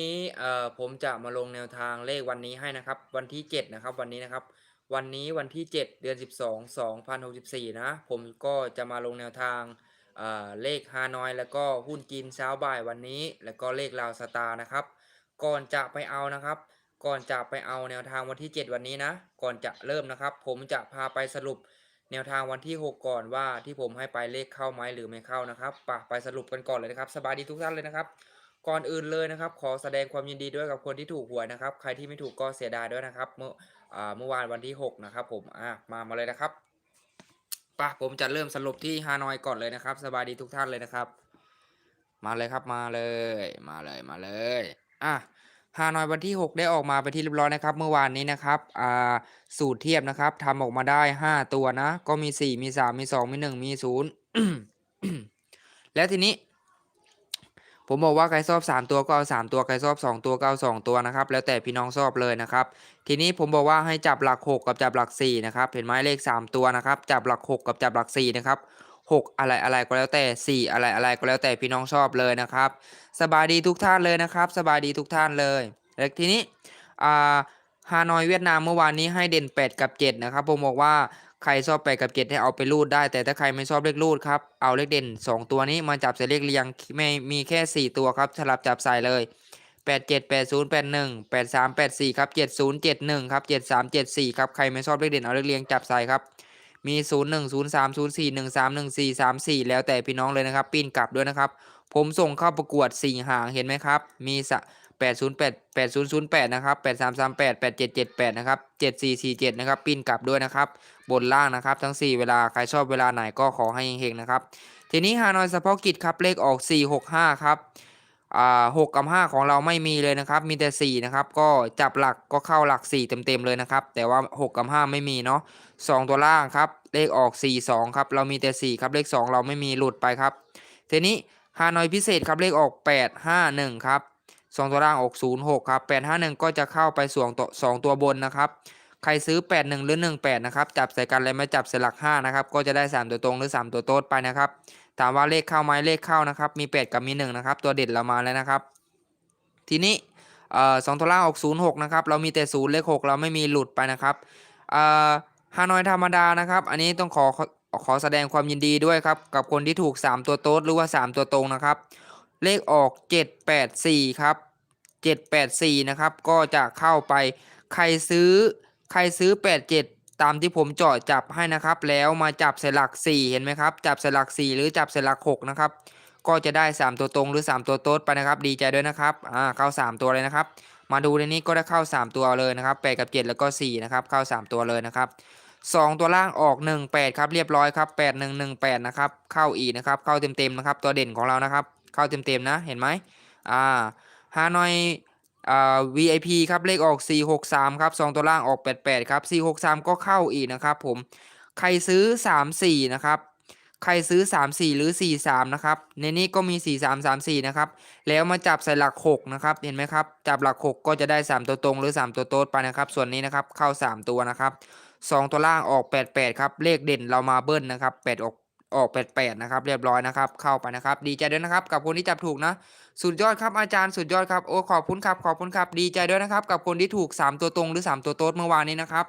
นี้เอ่อผมจะมาลงแนวทางเลขวันนี้ให้นะครับ วันที่ 7 นะครับ วันนี้นะครับ วันนี้วันที่ 7 เดือน 12 2064 นะ ผมก็จะมาลงแนวทางเอ่อเลขฮานอยแล้วก็หุ้นจีนเช้าบ่ายวันนี้ แล้วก็เลขลาวสตาร์นะครับ ก่อนจะไปเอานะครับ ก่อนจะไปเอาแนวทางวันที่ 7 วันนี้นะ ก่อนจะเริ่มนะครับ ผมจะพาไปสรุปแนวทางวันที่ 6 ก่อนว่าที่ผมให้ไปเลขเข้าไหมหรือไม่เข้านะครับปไปสรุปกันก่อนเลยนะครับ สบายดีทุกท่านเลยนะครับ ก่อนอื่นเลยนะครับ ขอแสดงความยินดีด้วยกับคนที่ถูกหวยนะครับ ใครที่ไม่ถูกก็เสียดายด้วยนะครับ เมื่ออเมื่อวานวันที่ 6 นะครับ ผมอะมามาเลยนะครับปะผมจะเริ่มสรุปที่ฮานอยก่อนเลยนะครับ สบายดีทุกท่านเลยนะครับ มาเลยครับมาเลย มาเลยมาเลยอะฮานอยวันที่ 6 ได้ออกมาไปที่เรียบร้อยนะครับ เมื่อวานนี้นะครับอ่าสูตรเทียบนะครับทำออกมาได้ 5 ตัวนะ ก็มี 4 มี 3 มี 2 มี 1 มี 0 แล้วทีนี้ ผมบอกว่าใครชอบ 3 ตัวก็เอา3ตัวใครชอบ 2 ตัวก็เอา2ตัวนะครับ แล้วแต่พี่น้องชอบเลยนะครับ ทีนี้ผมบอกว่าให้จับหลัก 6 กับจับหลัก4นะครับเห็นไหมเลข 3 ตัวนะครับจับหลัก 6 กับจับหลัก4นะครับ6 อะไรอะไรก็แล้วแต่ 4 อะไรอะไรก็แล้วแต่พี่น้องชอบเลยนะครับ สบายดีทุกท่านเลยนะครับสบายดีทุกท่านเลยแล้วทีนี้อ่าฮานอยเวียดนามเมื่อวานนี้ให้เด่น 8 กับ 7 นะครับ ผมบอกว่า ใครชอบ8กับ7ให้เอาไปรูดได้ แต่ถ้าใครไม่ชอบเลขรูดครับ เอาเลขเด่น 2 ตัวนี้มาจับใส่เลขเรียงไม่มีแค่ 4 ตัวครับสลับจับใส่เลย 8 7 8 0 8 1 8 3 8 4ครับ7 0 7 1ครับ7 3 7 4ครับใครไม่ชอบเลขเด่นเอาเลขเรียงจับใส่ครับมี 0 1 0 3 0 4 1 3 1 4 3 4 แล้วแต่พี่น้องเลยนะครับ ปีนกลับด้วยนะครับ ผมส่งเข้าประกวด 4 หางเห็นไหมครับ มีสะ 808 8008นะครับ8338 8778นะครับ7447นะครับปีนกลับด้วยนะครับบนล่างนะครับทั้ง4เวลาใครชอบเวลาไหนก็ขอให้เฮงๆนะครับทีนี้ฮานอยเฉพาะกิจครับเลขออก465ครับอ่า6กับ5ของเราไม่มีเลยนะครับมีแต่4นะครับก็จับหลักก็เข้าหลัก4เต็มๆเลยนะครับแต่ว่า6กับ5ไม่มีเนาะ2ตัวล่างครับเลขออก42ครับเรามีแต่4ครับเลข2เราไม่มีหลุดไปครับทีนี้ฮานอยพิเศษครับเลขออก851ครับ 2 ตัวล่างออก 06 ครับ 851 ก็จะเข้าไปส่วนตัว2ตัวบนนะครับ ใครซื้อ 81 หรือ 18 นะครับ จับใส่กันเลยไม่จับใส่หลัก 5 นะครับ ก็จะได้ 3 ตัวตรงหรือ 3 ตัวโต๊ดไปนะครับ ถามว่าเลขเข้าไหมเลขเข้านะครับ มี 8 กับมี 1 นะครับ ตัวเด็ดเรามาแล้วนะครับ ทีนี้เอ่อสองตัวล่างออก06 นะครับ เรามีแต่ 0 เลข 6 เราไม่มีหลุดไปนะครับเอ่อฮานอยธรรมดานะครับ อันนี้ต้องขอขอขอแสดงความยินดีด้วยครับ กับคนที่ถูก 3 ตัวโต๊ดหรือว่า 3 ตัวตรงนะครับ เลขออก 784 ครับ 784 นะครับ ก็จะเข้าไปใครซื้อใครซื้อ 87 ตามที่ผมเจาะจับให้นะครับ แล้วมาจับใส่หลัก 4 เห็นไหมครับ จับใส่หลัก 4 หรือจับใส่หลัก 6 นะครับ ก็จะได้ 3 ตัวตรงหรือ 3 ตัวโต๊ดไปนะครับ ดีใจด้วยนะครับ อ่า เข้า 3 ตัวเลยนะครับ มาดูในนี้ก็ได้เข้า 3 ตัวเลยนะครับ8กับ 7 แล้วก็4นะครับ เข้า 3 ตัวเลยนะครับ2 ตัวล่างออก 18 ครับ เรียบร้อยครับ 8118 นะครับ เข้าอีกนะครับ เข้าเต็มๆนะครับ ตัวเด่นของเรานะครับ เข้าเต็มๆนะ เห็นไหมอ่า ฮานอยอ่า VIP ครับเลขออก 463 ครับ 2 ตัวล่างออก 88 ครับ 463 ก็เข้าอีกนะครับผม ใครซื้อ 34 นะครับ ใครซื้อ 3 4 หรือ 4 3 นะครับ ในนี้ก็มี 4 3 3 4 นะครับ แล้วมาจับใส่หลัก 6 นะครับ เห็นไหมครับ จับหลัก 6 ก็จะได้ 3 ตัวตรงหรือ 3 ตัวโต๊ดไปนะครับ ส่วนนี้นะครับเข้า 3 ตัวนะครับ 2 ตัวล่างออก 88 ครับ เลขเด่นเรามาเบิ้ลนะครับ 8 ออก ออก88นะครับ เรียบร้อยนะครับ เข้าไปนะครับ ดีใจด้วยนะครับ กับคนที่จับถูกนะ สุดยอดครับอาจารย์สุดยอดครับโอ้ขอบคุณครับขอบคุณครับ ดีใจด้วยนะครับ กับคนที่ถูก 3 ตัวตรงหรือ 3 ตัวโต๊ดเมื่อวานนี้นะครับ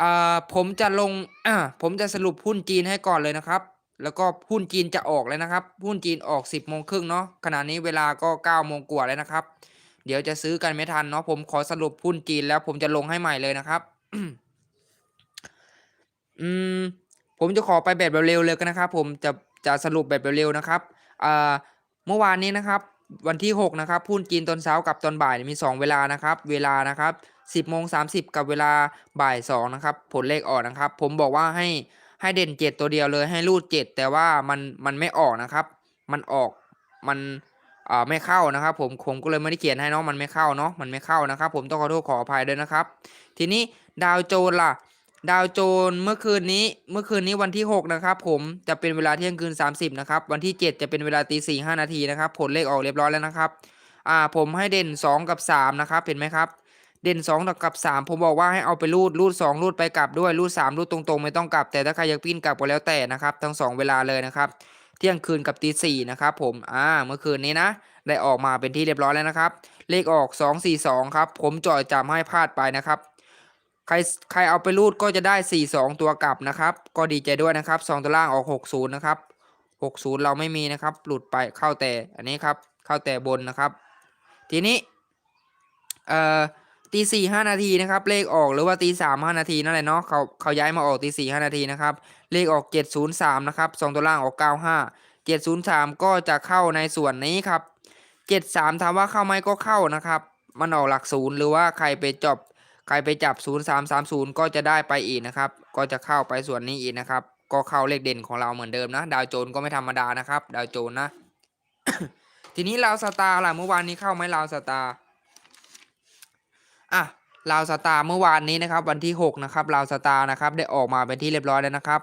อ่าผมจะลงอ่าผมจะสรุปหุ้นจีนให้ก่อนเลยนะครับ แล้วก็หุ้นจีนจะออกแล้วนะครับหุ้นจีนออก 10โมงครึ่งเนาะขณะนี้เวลาก็9โมงกว่าแล้วนะครับ เดี๋ยวจะซื้อกันไม่ทันเนาะผมขอสรุปหุ้นจีนแล้วผมจะลงให้ใหม่เลยนะครับ อืม ผมจะขอไปแบบเร็วๆเลยกันนะครับ ผมจะจะสรุปแบบเร็วๆนะครับเมื่อวานนี้นะครับวันที่ 6 นะครับหุ้นจีนตอนเช้ากับตอนบ่ายมี 2 เวลานะครับ เวลานะครับ 10โมง30 กับเวลาบ่าย2นะครับผลเลขออกนะครับ ผมบอกว่าให้ให้เด่น 7 ตัวเดียวเลยให้รูด 7 แต่ว่ามันมันไม่ออกนะครับ มันออกมันอ่าไม่เข้านะครับ ผมผมก็เลยไม่ได้เขียนให้เนาะมันไม่เข้าเนาะมันไม่เข้านะครับ ผมต้องขอโทษขออภัยด้วยนะครับ ทีนี้ดาวโจนล่ะ ดาวโจนเมื่อคืนนี้เมื่อคืนนี้วันที่ 6 นะครับ ผมจะเป็นเวลาเที่ยงคืน 30 นะครับ วันที่ 7 จะเป็นเวลาตีสี่ห้านาทีนะครับ ผลเลขออกเรียบร้อยแล้วนะครับอ่าผมให้เด่น 2 กับ 3 นะครับ เห็นไหมครับ เด่น2กับ 3 ผมบอกว่าให้เอาไปรูดรูด 2 รูดไปกลับด้วยรูด 3 รูดตรงๆ ไม่ต้องกลับแต่ถ้าใครอยากปิ้นกลับก็แล้วแต่นะครับ ทั้ง 2 เวลาเลยนะครับ เที่ยงคืนกับตีสี่นะครับผมอ่าเมื่อคืนนี้นะ ได้ออกมาเป็นที่เรียบร้อยแล้วนะครับ เลขออกสองสี่สองครับ ผมจ่อยจำให้พลาดไปนะครับ ใครใครเอาไปรูดก็จะได้สี่สองตัวกลับนะครับ ก็ดีใจด้วยนะครับสองตัวล่างออกหกศูนย์นะครับหกศูนย์เราไม่มีนะครับ หลุดไปเข้าแต่อันนี้ครับ เข้าแต่บนนะครับ ทีนี้เอ่อตีสี่ห้านาทีนะครับ เลขออกหรือว่าตีสามห้านาทีนั่นแหละเนาะเขาเขาย้ายมาออกตีสี่ห้านาทีนะครับ เลขออกเจ็ดศูนย์สามนะครับสองตัวล่างออกเก้าห้าเจ็ดศูนย์สามก็จะเข้าในส่วนนี้ครับเจ็ดสามถามว่าเข้าไหมก็เข้านะครับ มันออกหลักศูนย์หรือว่าใครไปจบ ใครไปจับศูนย์สามสามศูนย์ก็จะได้ไปอีกนะครับ ก็จะเข้าไปส่วนนี้อีกนะครับ ก็เข้าเลขเด่นของเราเหมือนเดิมนะ ดาวโจนก็ไม่ธรรมดานะครับ ดาวโจนนะ ทีนี้ลาวสตาร์ล่ะเมื่อวานนี้เข้าไหมลาวสตาร์อะลาวสตาร์เมื่อวานนี้นะครับ วันที่ 6 นะครับลาวสตาร์นะครับได้ออกมาเป็นที่เรียบร้อยแล้วนะครับ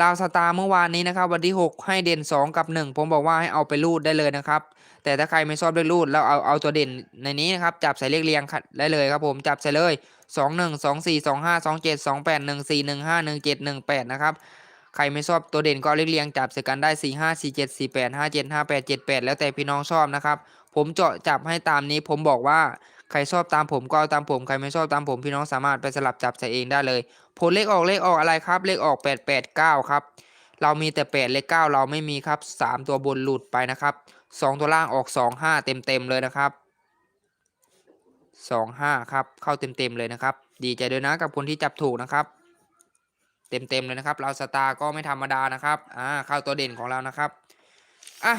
ลาวสตาร์เมื่อวานนี้นะครับ วันที่ 6 ให้เด่น 2 กับ 1 ผมบอกว่าให้เอาไปรูดได้เลยนะครับ แต่ถ้าใครไม่ชอบเลขรูดแล้วเอาเอาตัวเด่นในนี้นะครับ จับใส่เลขเรียงได้เลยครับผมจับใส่เลย 2 1 2 4 2 5 2 7 2 8 1 4 1 5 1 7 1 8นะครับใครไม่ชอบตัวเด่นก็เลขเรียงจับใส่กันได้4 5 4 7 4 8 5 7 5 8 7 8แปดห้าเจ็ดห้าแปดเจ็ดแปดแล้วแต่พี่น้องชอบนะครับ ผมเจาะจับให้ตามนี้ผมบอกว่าใครชอบตามผมก็เอาตามผมใครไม่ชอบตามผมพี่น้องสามารถไปสลับจับใส่เองได้เลย ผลเลขออกเลขออกอะไรครับ เลขออก 889 ครับ เรามีแต่ 8 เลข 9 เราไม่มีครับ 3 ตัวบนหลุดไปนะครับ 2 ตัวล่างออก 25 เต็มเต็มๆเลยนะครับ 25 ครับ เข้าเต็มเต็มๆเลยนะครับ ดีใจด้วยนะกับคนที่จับถูกนะครับเต็มเต็มๆเลยนะครับ เราสตาร์ก็ไม่ธรรมดานะครับ อ่า เข้าตัวเด่นของเรานะครับ อะ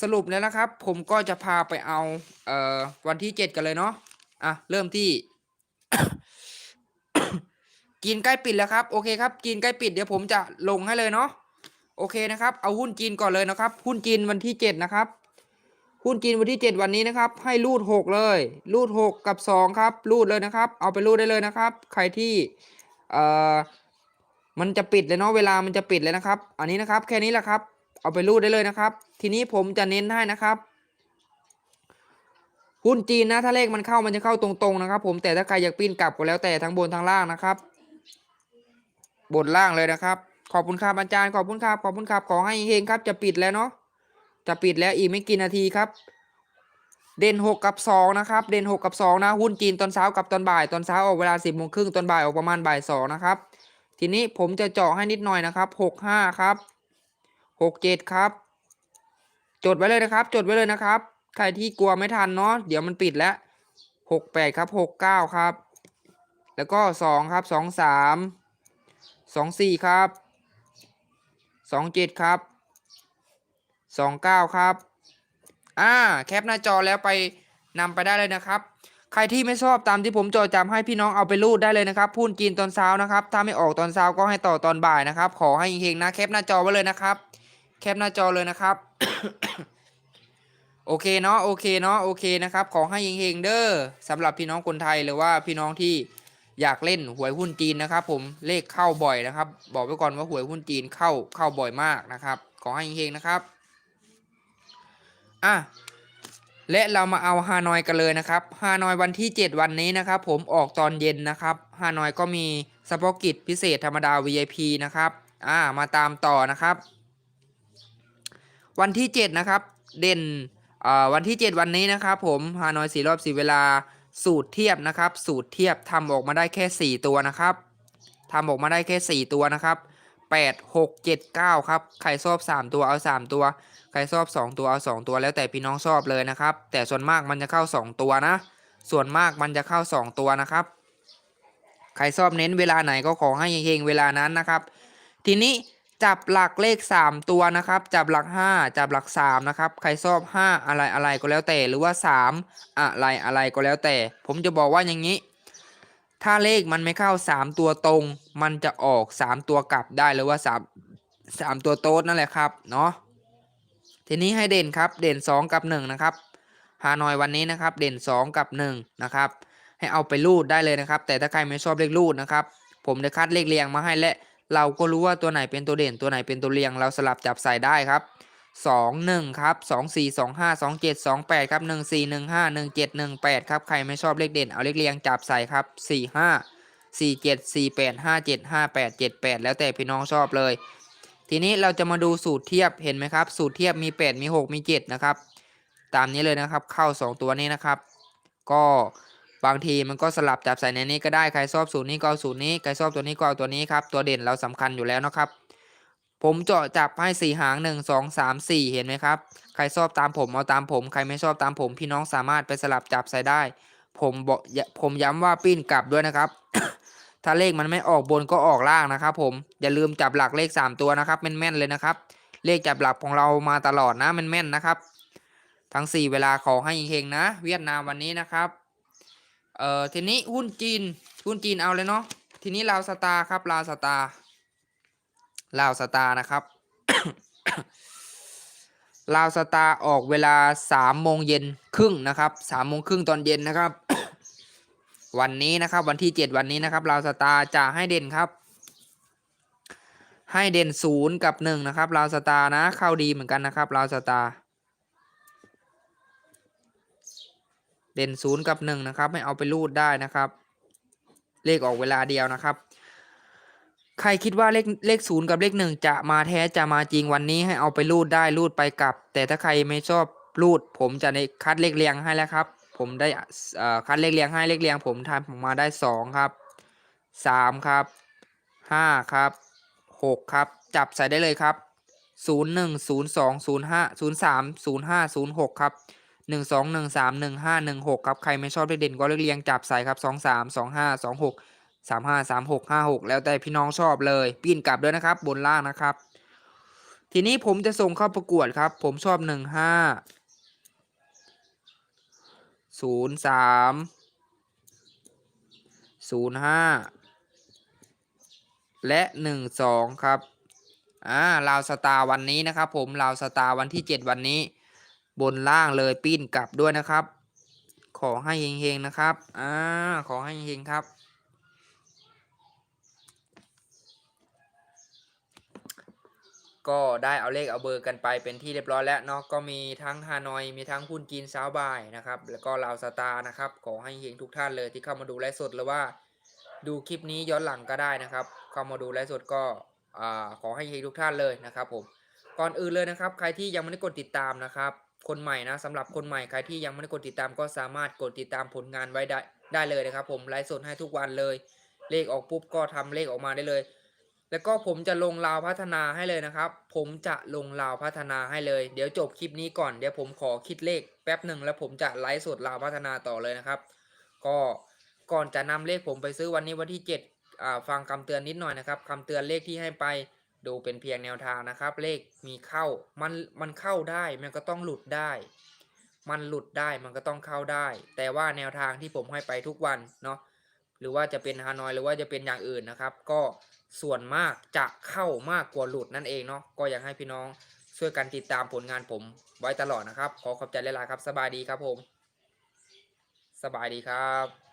สรุปแล้วนะครับ ผมก็จะพาไปเอา เอ่อ วันที่เจ็ดกันเลยเนาะ อะ เริ่มที่จีนใกล้ปิดแล้วครับ โอเคครับจีนใกล้ปิด เดี๋ยวผมจะลงให้เลยเนาะ โอเคนะครับ เอาหุ้นจีนก่อนเลยนะครับ หุ้นจีนวันที่เจ็ดนะครับ หุ้นจีนวันที่เจ็ดวันนี้นะครับ ให้รูดหกเลย รูดหกกับสองครับ รูดเลยนะครับ เอาไปรูดได้เลยนะครับ ใครที่เอ่อมันจะปิดเลยเนาะเวลามันจะปิดเลยนะครับ อันนี้นะครับ แค่นี้แหละครับ เอาไปรูดได้เลยนะครับ ทีนี้ผมจะเน้นให้นะครับหุ้นจีนนะถ้าเลขมันเข้ามันจะเข้าตรงๆนะครับ ผมแต่ถ้าใครอยากปิ้นกลับก็แล้วแต่ทั้งบนทั้งล่างนะครับ บนล่างเลยนะครับ ขอบคุณครับอาจารย์ขอบคุณครับขอบคุณครับขอให้เฮงครับจะปิดแล้วเนาะ จะปิดแล้วอีกไม่กี่นาทีครับ เด่นหกกับสองนะครับ เด่นหกกับสองนะหุ้นจีนตอนเช้ากับตอนบ่าย ตอนเช้าออกเวลาสิบโมงครึ่งตอนบ่ายออกประมาณบ่ายสองนะครับ ทีนี้ผมจะเจาะให้นิดหน่อยนะครับหกห้าครับหกเจ็ดครับ จดไว้เลยนะครับ จดไว้เลยนะครับ ใครที่กลัวไม่ทันเนาะเดี๋ยวมันปิดแล้วหกแปดครับหกเก้าครับ แล้วก็สองครับสองสามสองสี่ครับสองเจ็ดครับ สองเก้าครับ อ่า แคปหน้าจอแล้วไปนำไปได้เลยนะครับ ใครที่ไม่ชอบตามที่ผมจอจำให้พี่น้องเอาไปรูดได้เลยนะครับ พูนจีนตอนเช้านะครับ ถ้าไม่ออกตอนเช้าก็ให้ต่อตอนบ่ายนะครับ ขอให้เฮงๆนะ แคปหน้าจอไว้เลยนะครับ แคปหน้าจอเลยนะครับ โอเคเนาะ โอเคเนาะ โอเคนะครับ ขอให้เฮงๆเด้อสำหรับพี่น้องคนไทยหรือว่าพี่น้องที่อยากเล่นหวยหุ้นจีนนะครับ ผมเลขเข้าบ่อยนะครับ บอกไว้ก่อนว่าหวยหุ้นจีนเข้าเข้าบ่อยมากนะครับ ขอให้เฮงๆนะครับ อะและเรามาเอาฮานอยกันเลยนะครับฮานอยวันที่ 7 วันนี้นะครับ ผมออกตอนเย็นนะครับฮานอยก็มีสปอกิจพิเศษธรรมดา VIP นะครับอ่ามาตามต่อนะครับ วันที่ 7 นะครับ เด่นอ่าวันที่ 7 วันนี้นะครับ ผมฮานอยสี่รอบสี่เวลาสูตรเทียบนะครับ สูตรเทียบทำออกมาได้แค่ 4 ตัวนะครับทำออกมาได้แค่ 4 ตัวนะครับ 8 6 7 9ครับ ใครชอบ3ตัวเอา3ตัว ใครชอบ2ตัวเอา2ตัวแล้วแต่พี่น้องชอบเลยนะครับ แต่ส่วนมากมันจะเข้า2ตัวนะ ส่วนมากมันจะเข้า2ตัวนะครับ ใครชอบเน้นเวลาไหนก็ขอให้เฮงเวลานั้นนะครับ ทีนี้จับหลักเลข 3 ตัวนะครับ จับหลัก 5 จับหลัก3นะครับ ใครชอบ 5 อะไรอะไรก็แล้วแต่ หรือว่า 3 อะไรอะไรก็แล้วแต่ ผมจะบอกว่าอย่างนี้ ถ้าเลขมันไม่เข้า3ตัวตรง มันจะออก3ตัวกลับได้หรือว่า3 3ตัวโต๊ดนั่นแหละครับเนาะทีนี้ให้เด่นครับเด่น2กับ1นะครับฮานอยวันนี้นะครับ เด่น2กับ1นะครับ ให้เอาไปรูดได้เลยนะครับ แต่ถ้าใครไม่ชอบเลขรูดนะครับ ผมได้คัดเลขเรียงมาให้และ เราก็รู้ว่าตัวไหนเป็นตัวเด่นตัวไหนเป็นตัวเรียง เราสลับจับใส่ได้ครับ 2 1ครับ2 4 2 5 2 7 2 8ครับ1 4 1 5 1 7 1 8ครับใครไม่ชอบเลขเด่นเอาเลขเรียงจับใส่ครับ4 5 4 7 4 8 5 7 5 8 7 8แล้วแต่พี่น้องชอบเลย ทีนี้เราจะมาดูสูตรเทียบเห็นไหมครับ สูตรเทียบมี8มี6มี7นะครับ ตามนี้เลยนะครับ เข้า2ตัวนี้นะครับ ก็บางทีมันก็สลับจับใส่ในนี้ก็ได้ใครชอบสูตรนี้ก็เอาสูตรนี้ใครชอบตัวนี้ก็เอาตัวนี้ครับตัวเด่นเราสำคัญอยู่แล้วนะครับ ผมเจาะจับให้สี่หางหนึ่งสองสามสี่เห็นไหมครับ ใครชอบตามผมเอาตามผม ใครไม่ชอบตามผม พี่น้องสามารถไปสลับจับใส่ได้ ผมบอกผมย้ำว่าปิ้นกลับด้วยนะครับ ถ้าเลขมันไม่ออกบนก็ออกล่างนะครับ ผมอย่าลืมจับหลักเลขสามตัวนะครับแม่นๆเลยนะครับ เลขจับหลักของเรามาตลอดนะแม่นๆนะครับ ทั้งสี่เวลาขอให้เฮงนะ เวียดนามวันนี้นะครับเอ่อทีนี้หุ้นจีนหุ้นจีนเอาเลยเนาะทีนี้ลาวสตาร์ครับลาวสตาร์ ลาวสตาร์นะครับลาวสตาร์ออกเวลาสามโมงเย็นครึ่งนะครับสามโมงครึ่งตอนเย็นนะครับ วันนี้นะครับ วันที่เจ็ดวันนี้นะครับลาวสตาร์จะให้เด่นครับ ให้เด่นศูนย์กับหนึ่งนะครับลาวสตาร์นะเข้าดีเหมือนกันนะครับลาวสตาร์เด่นศูนย์กับหนึ่งนะครับให้เอาไปรูดได้นะครับ เลขออกเวลาเดียวนะครับ ใครคิดว่าเลขเลขศูนย์กับเลขหนึ่งจะมาแท้จะมาจริงวันนี้ให้เอาไปรูดได้รูดไปกลับ แต่ถ้าใครไม่ชอบรูด ผมจะในคัดเลขเรียงให้แล้วครับ ผมได้คัดเลขเรียงให้เลขเรียง ผมทำผมมาได้สองครับสามครับห้าครับหกครับ จับใส่ได้เลยครับศูนย์หนึ่งศูนย์สองศูนย์ห้าศูนย์สามศูนย์ห้าศูนย์หกครับหนึ่งสองหนึ่งสามหนึ่งห้าหนึ่งหกครับใครไม่ชอบเลขเด่นก็เลขเรียงจับใส่ครับสองสามสองห้าสองหก สามห้าสามหกห้าหกแล้วแต่พี่น้องชอบเลยปีนกลับด้วยนะครับ บนล่างนะครับ ทีนี้ผมจะส่งเข้าประกวดครับ ผมชอบหนึ่งห้าศูนย์สามศูนย์ห้าและหนึ่งสองครับอ่าลาวสตาร์วันนี้นะครับ ผมลาวสตาร์วันที่เจ็ดวันนี้ บนล่างเลยปีนกลับด้วยนะครับ ขอให้เฮงๆนะครับอ่าขอให้เฮงๆครับ ก็ได้เอาเลขเอาเบอร์กันไปเป็นที่เรียบร้อยแล้วเนาะก็มีทั้งฮานอยมีทั้งหุ้นจีนซาวบายนะครับแล้วก็ลาวสตาร์นะครับขอให้เฮงทุกท่านเลยที่เข้ามาดูไลฟ์สดหรือว่าดูคลิปนี้ย้อนหลังก็ได้นะครับ เข้ามาดูไลฟ์สดก็ขอให้เฮงทุกท่านเลยนะครับผมก่อนอื่นเลยนะครับ ใครที่ยังไม่ได้กดติดตามนะครับ คนใหม่นะสำหรับคนใหม่ใครที่ยังไม่ได้กดติดตามก็สามารถกดติดตามผลงานไว้ได้ได้เลยนะครับ ผมไลฟ์สดให้ทุกวันเลย เลขออกปุ๊บก็ทำเลขออกมาได้เลย แล้วก็ผมจะลงราวพัฒนาให้เลยนะครับ ผมจะลงราวพัฒนาให้เลย เดี๋ยวจบคลิปนี้ก่อน เดี๋ยวผมขอคิดเลขแป๊บหนึ่งแล้วผมจะไลฟ์สดราวพัฒนาต่อเลยนะครับ ก็ก่อนจะนำเลขผมไปซื้อวันนี้วันที่7อ่าฟังคำเตือนนิดหน่อยนะครับคำเตือนเลขที่ให้ไปดูเป็นเพียงแนวทางนะครับ เลขมีเข้า มัน มันเข้าได้ มันก็ต้องหลุดได้ มันหลุดได้ มันก็ต้องเข้าได้ แต่ว่าแนวทางที่ผมให้ไปทุกวันเนาะ หรือว่าจะเป็นฮานอย หรือว่าจะเป็นอย่างอื่นนะครับ ก็ ส่วนมากจะเข้ามากกว่าหลุดนั่นเองเนาะก็อยากให้พี่น้องช่วยกันติดตามผลงานผมไว้ตลอดนะครับ ขอขอบใจหลายๆครับ สบายดีครับผม สบายดีครับ